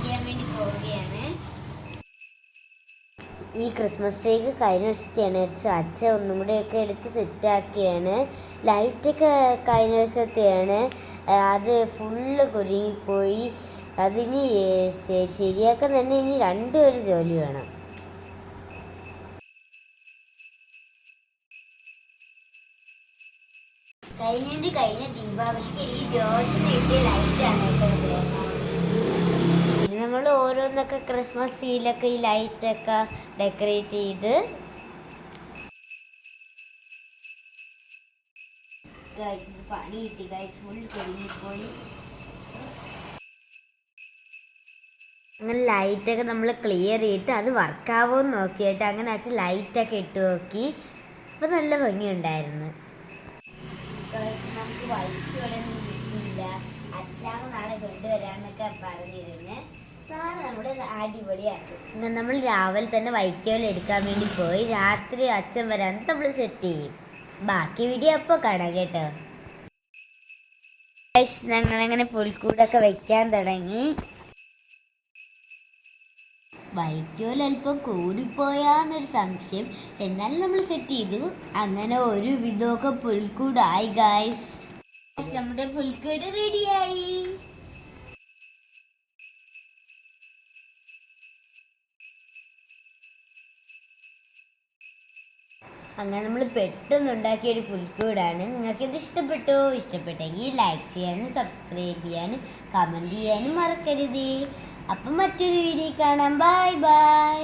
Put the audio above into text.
ചെയ്യാൻ വേണ്ടി പോവുകയാണ്. ഈ ക്രിസ്മസ് ട്രീക്ക് കഴിഞ്ഞ വർഷത്തെയാണ് വെച്ചാൽ അച്ഛൻ ഒന്നും കൂടെയൊക്കെ എടുത്ത് സെറ്റാക്കിയാണ് ലൈറ്റൊക്കെ കഴിഞ്ഞ വർഷത്തെയാണ്. അത് ഫുള്ള് കുരുങ്ങിപ്പോയി അതിനി ശരിയാക്കാൻ തന്നെ ഇനി രണ്ടുപേരും ജോലി വേണം. കഴിഞ്ഞതിന്റെ കഴിഞ്ഞ ദീപാവലിക്ക് എനിക്ക് ജോസിന് കിട്ടിയ ലൈറ്റാണ് പിന്നെ നമ്മൾ ഓരോന്നൊക്കെ ക്രിസ്മസ് ട്രീയിലൊക്കെ ഈ ലൈറ്റൊക്കെ ഡെക്കറേറ്റ് ചെയ്ത് പണി കിട്ടി. ഗൈസ് ഫുൾ കുടുങ്ങിപ്പോയി. അങ്ങനെ ലൈറ്റൊക്കെ നമ്മൾ ക്ലിയർ ചെയ്തിട്ട് അത് വർക്കാവോ എന്ന് നോക്കിയിട്ട് അങ്ങനെ അച്ഛൻ ലൈറ്റൊക്കെ ഇട്ട് നോക്കി. അപ്പോൾ നല്ല ഭംഗിയുണ്ടായിരുന്നു. നമുക്ക് ഒന്നും കിട്ടിയില്ല. അച്ഛാമ്മ നാളെ കൊണ്ടുവരാന്നൊക്കെ പറഞ്ഞിരുന്നു. നാളെ നമ്മുടെ അടിപൊളിയാക്കും. അങ്ങനെ നമ്മൾ രാവിലെ തന്നെ വൈക്കോൽ എടുക്കാൻ വേണ്ടി പോയി. രാത്രി അച്ഛൻ വരാൻ നമ്മൾ സെറ്റ് ചെയ്യും? ബാക്കി വീഡിയോ അപ്പോൾ കാണാം കേട്ടോ. ഞങ്ങളങ്ങനെ പുൽക്കൂടൊക്കെ വെക്കാൻ തുടങ്ങി. വൈക്കോൽ അല്പം കൂടിപ്പോയാന്നൊരു സംശയം. എന്നാലും നമ്മൾ സെറ്റ് ചെയ്തു. അങ്ങനെ ഒരു വിധമൊക്കെ പുൽക്കൂടായി ഗായ്സ് നമ്മുടെ പുൽക്കൂട് റെഡിയായി അങ്ങനെ നമ്മൾ പെട്ടെന്ന് ഉണ്ടാക്കിയ ഒരു പുൽക്കൂടാണ്. നിങ്ങൾക്ക് ഇത് ഇഷ്ടപ്പെട്ടു? ഇഷ്ടപ്പെട്ടെങ്കിൽ ലൈക്ക് ചെയ്യാനും സബ്സ്ക്രൈബ് ചെയ്യാനും കമന്റ് ചെയ്യാനും മറക്കരുത്. അപ്പം മറ്റൊരു വീഡിയോ കാണാം. Bye bye